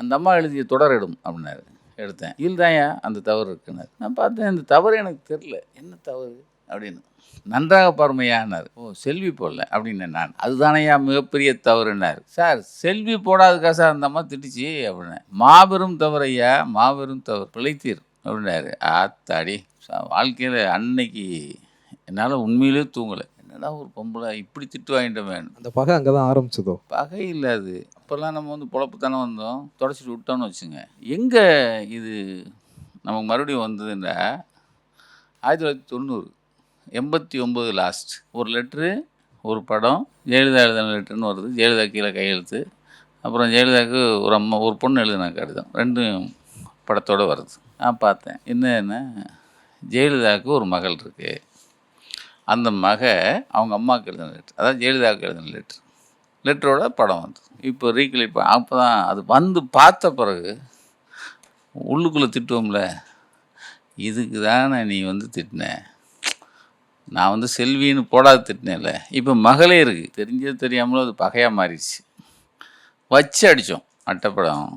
அந்த அம்மா எழுதிய தொடரிடும் அப்படின்னாரு. எடுத்தேன். இல்லைதான்யா அந்த தவறு இருக்குன்னாரு. நான் பார்த்தேன் இந்த தவறு எனக்கு தெரில என்ன தவறு? அப்படின்னு. நன்றாக பாருமையானார் ஓ செல்வி போடல அப்படின்னேன் நான். அதுதானையா மிகப்பெரிய தவறுனார் சார் செல்வி போடாதுக்கா சார் அந்த அம்மா திட்டுச்சு அப்படின்னேன் மாபெரும் தவறையா மாபெரும் தவறு. பிழைத்தீர் அப்படின்னாரு. ஆத்தாடி. வாழ்க்கையில் அன்னைக்கு என்னால் உண்மையிலே தூங்கலை. என்னடா ஒரு பொம்பளை இப்படி திட்டு வாங்கிட்டோமே. அந்த பகை அங்கே தான் ஆரம்பிச்சதோ? பகை இல்லை அது. அப்போல்லாம் நம்ம வந்து பொழப்பு தானே வந்தோம். தொடச்சிட்டு விட்டோம்னு வச்சுங்க. எங்கே இது நமக்கு மறுபடியும் வந்ததுன்னா ஆயிரத்தி தொள்ளாயிரத்தி தொண்ணூறு எண்பத்தி ஒம்பது லாஸ்ட் ஒரு லெட்ரு ஒரு படம் ஜெயலலிதா எழுதின லெட்டர்னு வருது. ஜெயலலிதா கீழே கையெழுத்து. அப்புறம் ஜெயலலிதாவுக்கு ஒரு அம்மா ஒரு பொண்ணு எழுதின கடிதம். ரெண்டும் படத்தோடு வருது. நான் பார்த்தேன். என்ன ஜெயலலிதாவுக்கு ஒரு மகள் இருக்குது அந்த மக அவங்க அம்மாவுக்கு எழுதின லெட்ரு அதாவது ஜெயலலிதாவுக்கு எழுதின லெட்ரு லெட்டரோட படம் வந்து. இப்போ ரீக்ளிப் அப்போ தான் அது வந்து பார்த்த பிறகு உள்ளுக்குள்ளே திட்டுவோம்ல இதுக்கு தானே நீ வந்து திட்டின? நான் வந்து செல்வின்னு போடாது திட்டினேன்ல. இப்போ மகளே இருக்குது தெரிஞ்சது தெரியாமலும் அது பகையாக மாறிடுச்சு. வச்சு அடித்தோம். அட்டைப்படம்.